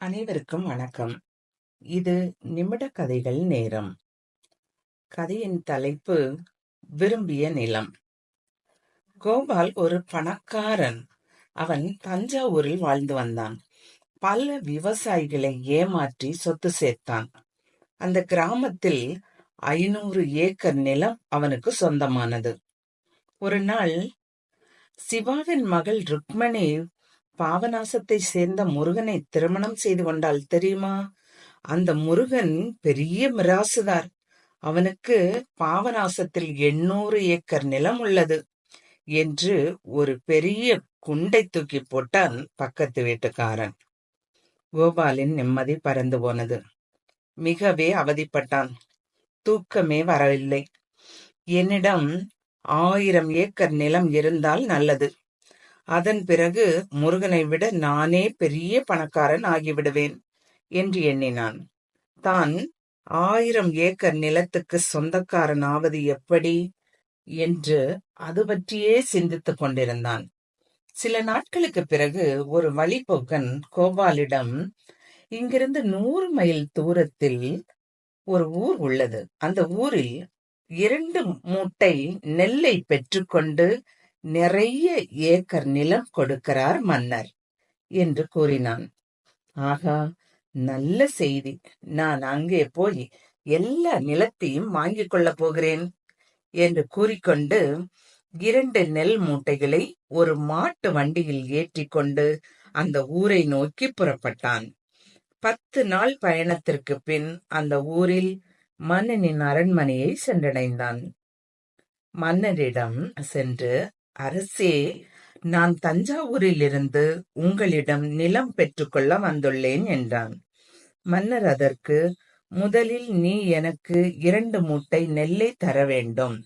அனைவருக்கும் வணக்கம். இது நிமிட கதைகள் நேரம். கதையின் தலைப்பு விரும்பிய நிலம். கோபால் ஒரு பணக்காரன். அவன் தஞ்சாவூரில் வாழ்ந்து வந்தான். பல விவசாயிகளை ஏமாற்றி சொத்து சேர்த்தான். அந்த கிராமத்தில் ஐநூறு ஏக்கர் நிலம் அவனுக்கு சொந்தமானது. ஒரு நாள் சிவாவின் மகள் ருக்மணி பாபநாசத்தை சேர்ந்த முருகனை திருமணம் செய்து கொண்டால் தெரியுமா? அந்த முருகன் பெரிய மிராசுதார். அவனுக்கு பாவநாசத்தில் எண்ணூறு ஏக்கர் நிலம் உள்ளது என்று ஒரு பெரிய குண்டை தூக்கி போட்டான் பக்கத்து வீட்டுக்காரன். கோபாலின் நிம்மதி பறந்து போனது. மிகவே அவதிப்பட்டான். தூக்கமே வரவில்லை. என்னிடம் ஆயிரம் ஏக்கர் நிலம் இருந்தால் நல்லது. அதன் பிறகு முருகனை விட நானே பெரிய பணக்காரன் ஆகிவிடுவேன் என்று எண்ணினான். தான் ஆயிரம் ஏக்கர் நிலத்துக்கு சொந்தக்காரன் ஆவது எப்படி என்று அது பற்றியே சிந்தித்துக் கொண்டிருந்தான். சில நாட்களுக்கு பிறகு ஒரு வழிபோக்கன் கோபாலிடம் இங்கிருந்து நூறு மைல் தூரத்தில் ஒரு ஊர் உள்ளது. அந்த ஊரில் இரண்டு மூட்டை நெல்லை பெற்றுக்கொண்டு நிறைய ஏக்கர் நிலம் கொடுக்கிறார் மன்னர் என்று கூறினான். ஆகா நல்ல செய்தி. நான் அங்கே போய் எல்லா நிலத்தையும் வாங்கிக் கொள்ளப் போகிறேன் என்று கூறிக்கொண்டு இரண்டு நெல் மூட்டைகளை ஒரு மாட்டு வண்டியில் ஏற்றிக்கொண்டு அந்த ஊரை நோக்கி புறப்பட்டான். பத்து நாள் பயணத்திற்கு பின் அந்த ஊரில் மன்னனின் அரண்மனையை சென்றடைந்தான். மன்னரிடம் சென்று அரசே நான் தஞ்சாவூரிலிருந்து உங்களிடம் நிலம் பெற்றுக்கொள்ள வந்துள்ளேன் என்றான். மன்னர் அதற்கு முதலில் நீ எனக்கு இரண்டு மூட்டை நெல்லை தர வேண்டும்.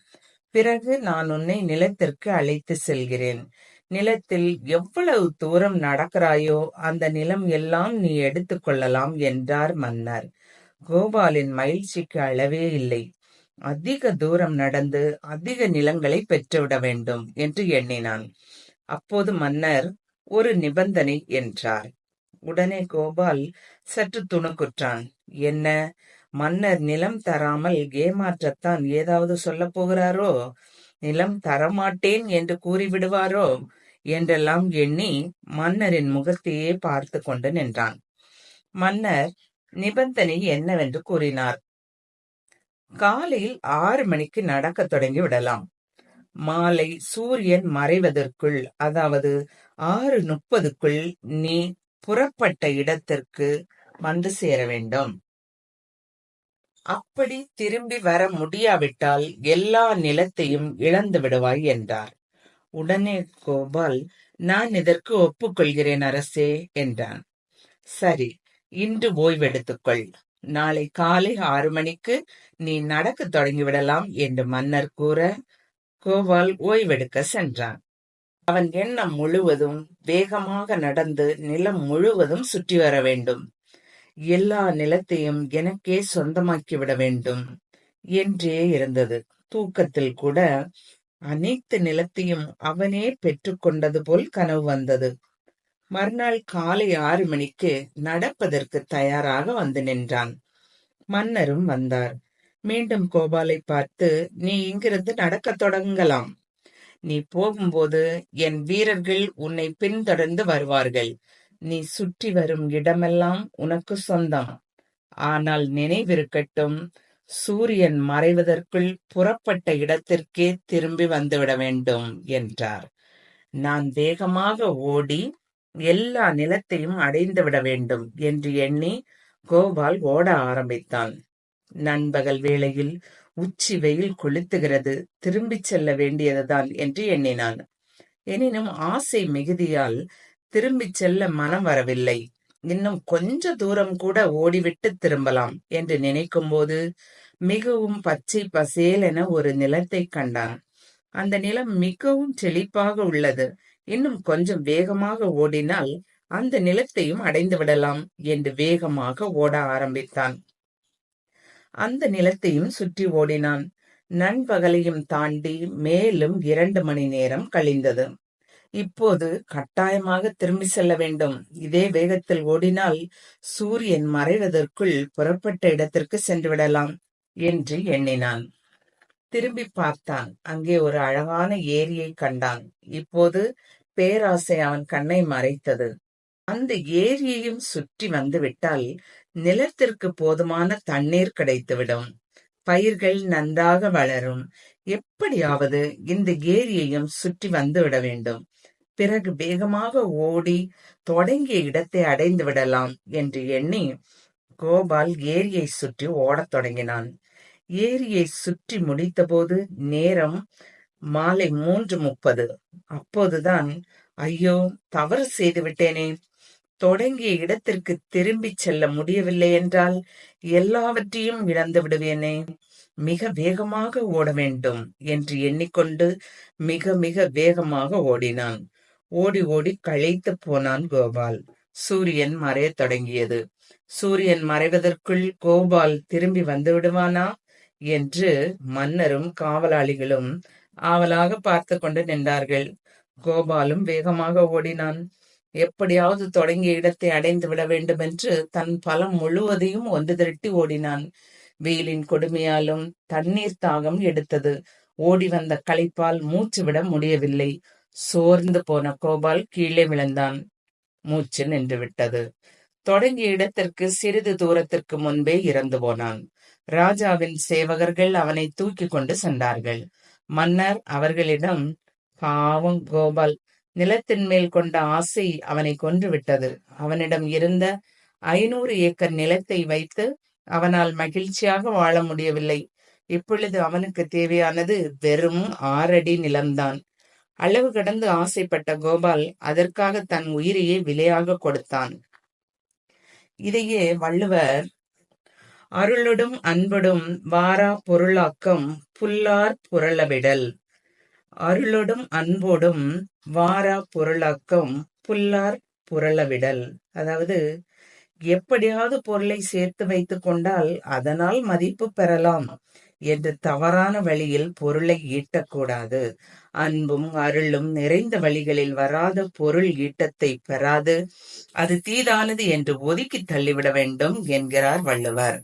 பிறகு நான் உன்னை நிலத்திற்கு அழைத்து செல்கிறேன். நிலத்தில் எவ்வளவு தூரம் நடக்கிறாயோ அந்த நிலம் எல்லாம் நீ எடுத்துக்கொள்ளலாம் என்றார் மன்னர். கோபாலின் மகிழ்ச்சிக்கு அளவே இல்லை. அதிக தூரம் நடந்து அதிக நிலங்களை பெற்றுவிட வேண்டும் என்று எண்ணினான். அப்போது மன்னர் ஒரு நிபந்தனை என்றார். உடனே கோபால் சற்று துணுக்குற்றான். என்ன மன்னர் நிலம் தராமல் ஏமாற்றத்தான் ஏதாவது சொல்லப் போகிறாரோ? நிலம் தரமாட்டேன் என்று கூறிவிடுவாரோ? என்றெல்லாம் எண்ணி மன்னரின் முகத்தையே பார்த்து கொண்டு நின்றான். மன்னர் நிபந்தனை என்னவென்று கூறினார். காலையில் ஆறு மணிக்கு நடக்க தொடங்கி விடலாம். மாலை சூரியன் மறைவதற்குள் அதாவது ஆறு முப்பதுக்குள் நீ புறப்பட்ட இடத்திற்கு வந்து சேர வேண்டும். அப்படி திரும்பி வர முடியாவிட்டால் எல்லா நிலத்தையும் இழந்து விடுவாய் என்றார். உடனே கோபால் நான் இதற்கு ஒப்புக்கொள்கிறேன் அரசே என்றான். சரி இன்று ஓய்வெடுத்துக்கொள். நாளை காலை ஆறு மணிக்கு நீ நடக்கத் தொடங்கிவிடலாம் என்று மன்னர் கூற கோபால் ஓய்வெடுக்க சென்றான். அவன் எண்ணம் முழுவதும் வேகமாக நடந்து நிலம் முழுவதும் சுற்றி வர வேண்டும். எல்லா நிலத்தையும் எனக்கே சொந்தமாக்கிவிட வேண்டும் என்றே இருந்தது. தூக்கத்தில் கூட அனைத்து நிலத்தையும் அவனே பெற்றுக்கொண்டது போல் கனவு வந்தது. மறுநாள் காலை ஆறு மணிக்கு நடப்பதற்கு தயாராக வந்து நின்றான். மன்னரும் வந்தார். மீண்டும் கோபாலை பார்த்து நீ இங்கிருந்து நடக்கத் தொடங்கலாம். நீ போகும்போது என் வீரர்கள் உன்னை பின்தொடர்ந்து வருவார்கள். நீ சுற்றி வரும் இடமெல்லாம் உனக்கு சொந்தம். ஆனால் நினைவிருக்கட்டும் சூரியன் மறைவதற்குள் புறப்பட்ட இடத்திற்கே திரும்பி வந்துவிட வேண்டும் என்றார். நான் வேகமாக ஓடி எல்லா நிலத்தையும் அடைந்துவிட வேண்டும் என்று எண்ணி கோபால் ஓட ஆரம்பித்தான். நண்பகல் வேளையில் உச்சி வெயில் கொளுத்துகிறது திரும்பிச் செல்ல வேண்டியதுதான் என்று எண்ணினான். எனினும் ஆசை மிகுதியால் திரும்பிச் செல்ல மனம் வரவில்லை. இன்னும் கொஞ்ச தூரம் கூட ஓடிவிட்டு திரும்பலாம் என்று நினைக்கும்போது மிகவும் பச்சை பசேலென ஒரு நிலத்தைக் கண்டான். அந்த நிலம் மிகவும் செழிப்பாக உள்ளது. இன்னும் கொஞ்சம் வேகமாக ஓடினால் அந்த நிலத்தையும் அடைந்து விடலாம் என்று வேகமாக ஓட ஆரம்பித்தான். அந்த நிலத்தையும் சுற்றி ஓடினான். நண்பகலையும் தாண்டி மேலும் இரண்டு மணி நேரம் கழிந்தது. இப்போது கட்டாயமாக திரும்பி செல்ல வேண்டும் இதே வேகத்தில் ஓடினால் சூரியன் மறைவதற்குள் புறப்பட்ட இடத்திற்கு சென்று விடலாம் என்று எண்ணினான் திரும்பி பார்த்தான். அங்கே ஒரு அழகான ஏரியை கண்டான். இப்போது பேராசை அவன் கண்ணை மறைத்தது. அந்த ஏரியையும் சுற்றி வந்துவிட்டால் நிலத்திற்கு போதுமான தண்ணீர் கிடைத்துவிடும். பயிர்கள் நன்றாக வளரும். எப்படியாவது இந்த ஏரியையும் சுற்றி வந்துவிட வேண்டும். பிறகு வேகமாக ஓடி தொடங்கிய இடத்தை அடைந்து விடலாம் என்று எண்ணி கோபால் ஏரியை சுற்றி ஓடத் தொடங்கினான். ஏரியை சுற்றி முடித்தபோது நேரம் மாலை மூன்று முப்பது. அப்போதுதான் ஐயோ தவறு செய்து விட்டேனே தொடங்கிய இடத்திற்கு திரும்பிச் செல்ல முடியவில்லை என்றால் எல்லாவற்றையும் இழந்து விடுவேனே. மிக வேகமாக ஓட வேண்டும் என்று எண்ணிக்கொண்டு மிக மிக வேகமாக ஓடினான். ஓடி ஓடி களைத்து போனான் கோபால். சூரியன் மறையத் தொடங்கியது. சூரியன் மறைவதற்குள் கோபால் திரும்பி வந்து விடுவானா? என்று மன்னரும் காவலாளிகளும் ஆவலாக பார்த்து கொண்டு நின்றார்கள். கோபாலும் வேகமாக ஓடினான். எப்படியாவது தொடங்கிய இடத்தை அடைந்து விட வேண்டும் என்று தன் பலம் முழுவதையும் ஒன்று திரட்டி ஓடினான். வெயிலின் கொடுமையாலும் தண்ணீர் தாகம் எடுத்தது. ஓடி வந்த களைப்பால் மூச்சு விட முடியவில்லை. சோர்ந்து போன கோபால் கீழே விழுந்தான். மூச்சு நின்று விட்டது தொடங்கிய இடத்திற்கு சிறிது தூரத்திற்கு முன்பே இறந்து போனான். ராஜாவின் சேவகர்கள் அவனை தூக்கி கொண்டு சென்றார்கள். மன்னர் அவர்களிடம் பாவம் கோபால் நிலத்தின் மேல் கொண்ட ஆசை அவனை கொன்றுவிட்டது. அவனிடம் இருந்த ஐநூறு ஏக்கர் நிலத்தை வைத்து அவனால் மகிழ்ச்சியாக வாழ முடியவில்லை. இப்பொழுது அவனுக்கு தேவையானது வெறும் ஆறடி நிலம்தான். அளவு கடந்து ஆசைப்பட்ட கோபால் அதற்காக தன் உயிரையே விலையாக கொடுத்தான். இதையே வள்ளுவர் அருளுடும் அன்படும் வாரா பொருளாக்கம் புல்லார் புரளவிடல். அருளுடும் அன்போடும் வாரா பொருளாக்கம் புல்லார் புரளவிடல். அதாவது எப்படியாவது பொருளை சேர்த்து வைத்து கொண்டால் அதனால் மதிப்பு பெறலாம் என்று தவறான வழியில் பொருளை ஈட்டக்கூடாது. அன்பும் அருளும் நிறைந்த வழிகளில் வராத பொருள் ஈட்டத்தை பெறாது. அது தீதானது என்று ஒதுக்கி தள்ளிவிட வேண்டும் என்கிறார் வள்ளுவர்.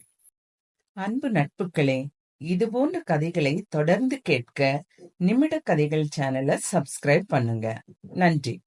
அன்பு நட்புகளே இதுபோன்ற கதைகளை தொடர்ந்து கேட்க நிமிட கதைகள் சேனலை சப்ஸ்கிரைப் பண்ணுங்க. நன்றி.